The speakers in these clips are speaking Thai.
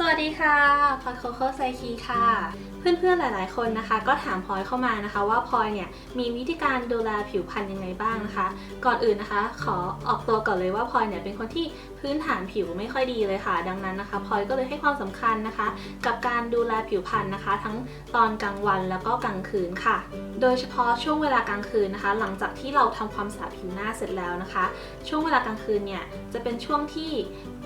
สวัสดีค่ะพลอยโคโค่ไซคีค่ะ เพื่อนๆ หลายๆ คนนะคะ ก็ถามพลอยเข้ามานะคะว่าพลอยเนี่ยมีวิธีการดูแลผิวพรรณยังไงบ้างนะคะ ก่อนอื่นนะคะ ขอออกตัวก่อนเลยว่าพลอยเนี่ยเป็นคนที่พื้นฐานผิวไม่ค่อยดีเลยค่ะ ดังนั้นนะคะพลอยก็เลยให้ความสำคัญนะคะ กับการดูแลผิวพรรณนะคะ ทั้งตอนกลางวันแล้วก็กลางคืนค่ะ โดยเฉพาะช่วงเวลากลางคืนนะคะ หลังจากที่เราทำความสะอาดผิวหน้าเสร็จแล้วนะคะ ช่วงเวลากลางคืนเนี่ยจะเป็นช่วงที่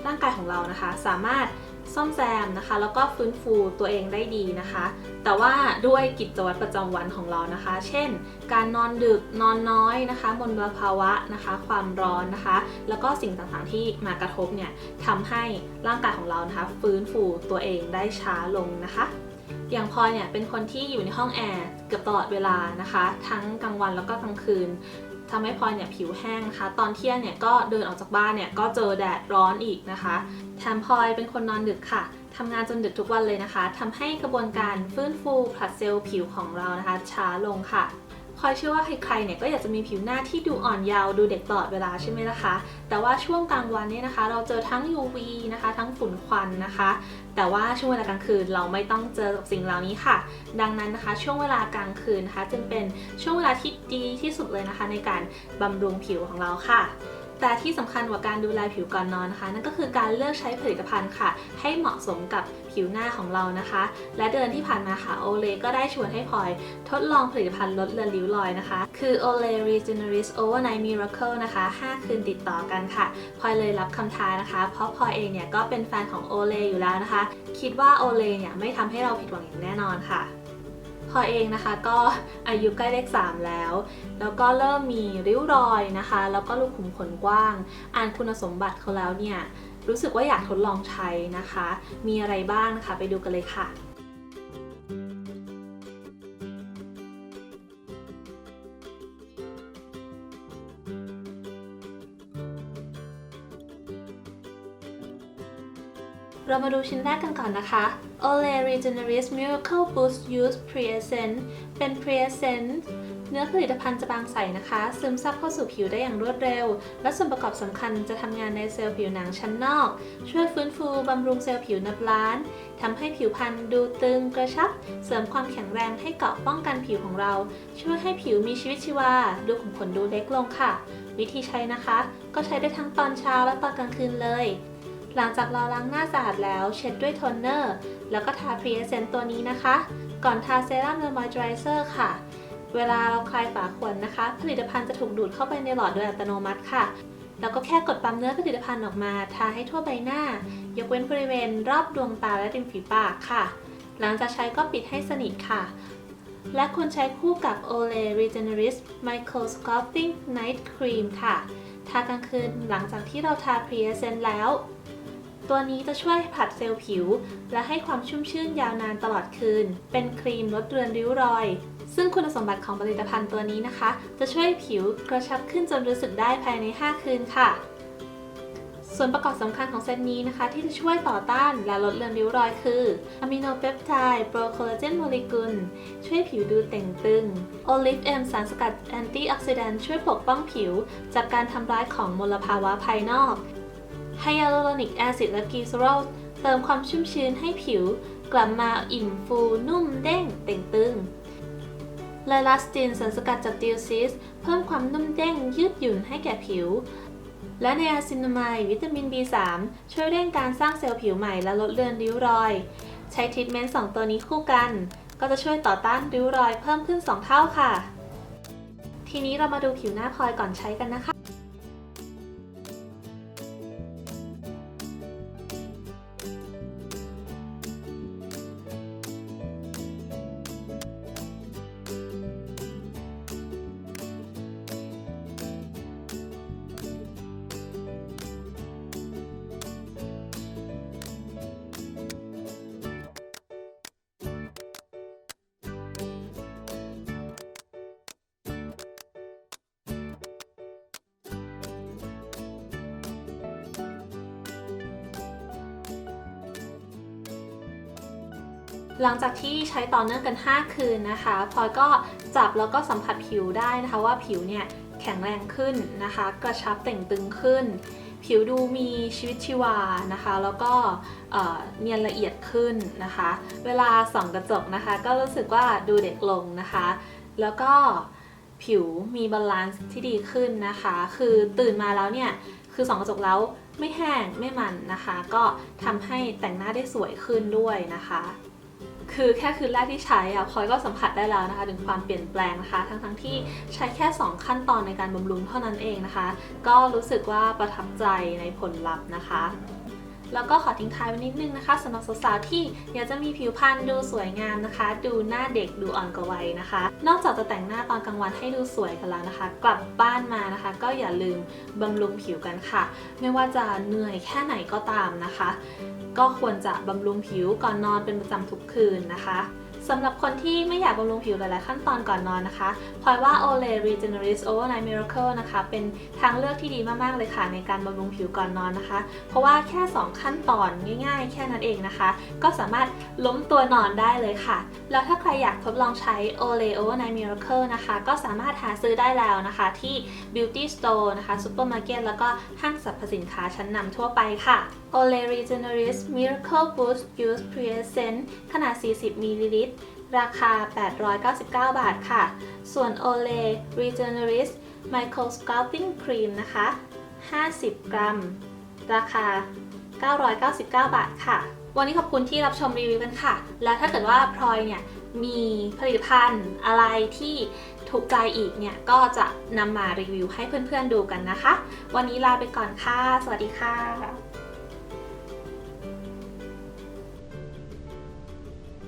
ร่างกายของเรานะคะ สามารถ ซ่อมแซมนะคะ แล้วก็ฟื้นฟูตัวเองได้ดีนะคะ แต่ว่าด้วยกิจวัตรประจำวันของเรานะคะ เช่น การนอนดึกนอนน้อยนะคะมลภาวะนะคะ ความร้อนนะคะ แล้วก็สิ่งต่างๆที่มากระทบเนี่ยทำให้ร่างกายของเรานะคะฟื้นฟูตัวเองได้ช้าลงนะคะอย่างพลอยเนี่ยเป็นคนที่อยู่ในห้องแอร์เกือบตลอดเวลานะคะ ทั้งกลางวันแล้วก็กลางคืน ทำให้พลอยเนี่ยผิวแห้งนะคะตอนเที่ยงเนี่ยก็เดินออกจากบ้านเนี่ยก็เจอแดดร้อนอีกนะคะแถมพลอยเป็นคนนอนดึกค่ะทำงานจนดึกทุกวันเลยนะคะทำให้กระบวนการฟื้นฟูผลัดเซลล์ผิวของเรานะคะช้าลงค่ะ พลอยเชื่อว่าใครๆเนี่ยก็อยากจะมีผิวหน้าที่ดูอ่อนเยาว์ดูเด็กตลอดเวลาใช่ไหมล่ะคะ แต่ว่าช่วงกลางวันเนี่ยนะคะ เราเจอทั้ง UV นะคะ ทั้งฝุ่นควันนะคะ แต่ว่าช่วงเวลากลางคืนเราไม่ต้องเจอกับสิ่งเหล่านี้ค่ะ ดังนั้นนะคะ ช่วงเวลากลางคืนนะคะจึงเป็นช่วงเวลาที่ดีที่สุดเลยนะคะ ในการบำรุงผิวของเราค่ะ แต่ที่สำคัญกว่าการดูแลผิวก่อนนอนนะคะ นั่นก็คือการเลือกใช้ผลิตภัณฑ์ค่ะ ให้เหมาะสมกับผิวหน้าของเรานะคะ และเดือนที่ผ่านมาค่ะโอเลก็ได้ชวนให้พลอย ทดลองผลิตภัณฑ์ลดเลือนริ้วรอยนะคะ คือ Olay Regenerist Overnight Miracle นะคะ 5 คืนติดต่อกันค่ะพลอยเลยรับคำท้านะคะ เพราะพลอยเองเนี่ยก็เป็นแฟนของโอเลอยู่แล้วนะคะ คิดว่าโอเลเนี่ยไม่ทำให้เราผิดหวังอย่างแน่นอนค่ะ พอเองนะคะก็อายุใกล้เลข 3 แล้ว แล้วก็เริ่มมีริ้วรอยนะคะ แล้วก็รูขุมขนกว้าง อ่านคุณสมบัติเขาแล้วเนี่ย รู้สึกว่าอยากทดลองใช้นะคะ มีอะไรบ้างนะคะ ไปดูกันเลยค่ะ เรามาดูชิ้นแรกกันก่อนนะคะ Olay Regeneris Miracle Boost Use Pre-Essence เป็น Pre-Essence เนื้อผลิตภัณฑ์จะบางใสนะคะ ซึมซับเข้าสู่ผิวได้อย่างรวดเร็ว และส่วนประกอบสำคัญจะทำงานในเซลล์ผิวหนังชั้นนอก ช่วยฟื้นฟูบำรุงเซลล์ผิวนับล้านทำให้ผิวพรรณดูตึงกระชับ เสริมความแข็งแรงให้เกาะป้องกันผิวของเรา ช่วยให้ผิวมีชีวิตชีวา ดูขุมขนดูเล็กลงค่ะ วิธีใช้นะคะ ก็ใช้ได้ทั้งตอนเช้าและตอนกลางคืนเลย หลังจากเราล้างหน้าสะอาดแล้วเช็ดด้วยโทนเนอร์ แล้วก็ทาพรีเอเซนต์ตัวนี้นะคะ ก่อนทาเซรั่มและมอยเจอไรเซอร์ค่ะ เวลาเราคลายฝาขวดนะคะ ผลิตภัณฑ์จะถูกดูดเข้าไปในหลอดโดยอัตโนมัติค่ะแล้วก็แค่กดปั๊มเนื้อผลิตภัณฑ์ออกมาทาให้ทั่วใบหน้า ยกเว้นบริเวณรอบดวงตาและริมฝีปากค่ะ หลังจากใช้ก็ปิดให้สนิทค่ะ และควรใช้คู่กับ Olay Regenerist Micro Sculpting Night Cream ค่ะ ทากลางคืนหลังจากที่เราทา p r e e s c e n t แล้ว ตัวนี้จะช่วยผัดเซลล์ผิว และให้ความชุ่มชื่นยาวนานตลอดคืน เป็นครีมลดเรือนริ้วรอย ซึ่งคุณสมบัติของผลิตภัณฑ์ตัวนี้นะคะ จะช่วยผิวกระชับขึ้นจนรู้สึกได้ภายใน 5 คืนค่ะ ส่วนประกอบสำคัญของเซตนี้นะคะ ที่จะช่วยต่อต้านและลดเลือนริ้วรอยคืออะมิโนเปปไทด์โปรโคลลาเจนโมเลกุล ช่วยผิวดูเต่งตึงโอลิฟเอมสารสกัดแอนตี้ออกซิแดนต์ช่วยปกป้องผิว จากการทำร้ายของมลภาวะภายนอก ไฮยาลูโรนิกแอซิดและกีซรอลเติมความชุ่มชื้นให้ผิว กลับมาอิ่มฟูนุ่มเด้งเต่งตึงไลลาสตินสารสกัดจากดิวซิส เพิ่มความนุ่มเด้งยืดหยุ่นให้แก่ผิว และไนอาซินามายวิตามิน B3 ช่วยเร่งการสร้างเซลล์ผิวใหม่และลดเลือนริ้วรอย ใช้ทรีทเมนต์2ตัวนี้คู่กัน ก็จะช่วยต่อต้านริ้วรอยเพิ่มขึ้น 2 เท่าค่ะ ทีนี้เรามาดูผิวหน้าพลอยก่อนใช้กันนะคะ หลังจากที่ใช้ต่อเนื่องกัน 5 คืนนะคะพลอยก็จับแล้วก็สัมผัสผิวได้นะคะว่าผิวเนี่ยแข็งแรงขึ้นนะคะ กระชับเต่งตึงขึ้น ผิวดูมีชีวิตชีวานะคะ แล้วก็เนียนละเอียดขึ้นนะคะ เวลาส่องกระจกนะคะ ก็รู้สึกว่าดูเด็กลงนะคะ แล้วก็ผิวมีบาลานซ์ที่ดีขึ้นนะคะ คือตื่นมาแล้วเนี่ย คือส่องกระจกแล้วไม่แห้งไม่มันนะคะ ก็ทำให้แต่งหน้าได้สวยขึ้นด้วยนะคะ คือแค่คืนแรกที่ใช้อะพลอยก็สัมผัสได้แล้วนะคะ ถึงความเปลี่ยนแปลงนะคะ ทั้งๆที่ใช้แค่ 2 ขั้นตอนในการบำรุงเท่านั้นเองนะคะ ก็รู้สึกว่าประทับใจในผลลัพธ์นะคะ แล้วก็ขอทิ้งท้ายไว้นิดนึงนะคะสำหรับสาวๆที่อยากจะมีผิวพรรณดูสวยงามนะคะ ดูหน้าเด็กดูอ่อนกว่าวัยนะคะ นอกจากจะแต่งหน้าตอนกลางวันให้ดูสวยกันแล้วนะคะ กลับบ้านมานะคะ ก็อย่าลืมบำรุงผิวกันค่ะ ไม่ว่าจะเหนื่อยแค่ไหนก็ตามนะคะ ก็ควรจะบำรุงผิวก่อนนอนเป็นประจำทุกคืนนะคะ สำหรับคนที่ไม่อยากบำรุงผิวหลาย ๆ ขั้นตอนก่อนนอนนะคะพลอยว่า Olay Regenerist Overnight Miracle นะคะ เป็นทางเลือกที่ดีมาก ๆ เลยค่ะ ในการบำรุงผิวก่อนนอนนะคะ เพราะว่าแค่ 2 ขั้นตอนง่าย ๆ แค่นั้นเองนะคะ ก็สามารถล้มตัวนอนได้เลยค่ะ แล้วถ้าใครอยากทดลองใช้ Olay Overnight Miracle นะคะ ก็สามารถหาซื้อได้แล้วนะคะที่ Beauty Store นะคะ Supermarket แล้วก็ห้างสรรพสินค้าชั้นนำทั่วไปค่ะ Olay Regenerist Miracle Boost Use Present ขนาด 40 มิลลิลิตร ราคา 899 บาทค่ะ ส่วน Olay Regenerist Micro Sculpting Cream นะคะ 50 กรัม ราคา 999 บาทค่ะ วันนี้ขอบคุณที่รับชมรีวิวกันค่ะ แล้วถ้าเกิดว่าพลอยเนี่ยมีผลิตภัณฑ์อะไรที่ถูกใจอีกเนี่ยก็จะนำมารีวิวให้เพื่อนๆดูกันนะคะ วันนี้ลาไปก่อนค่ะ สวัสดีค่ะ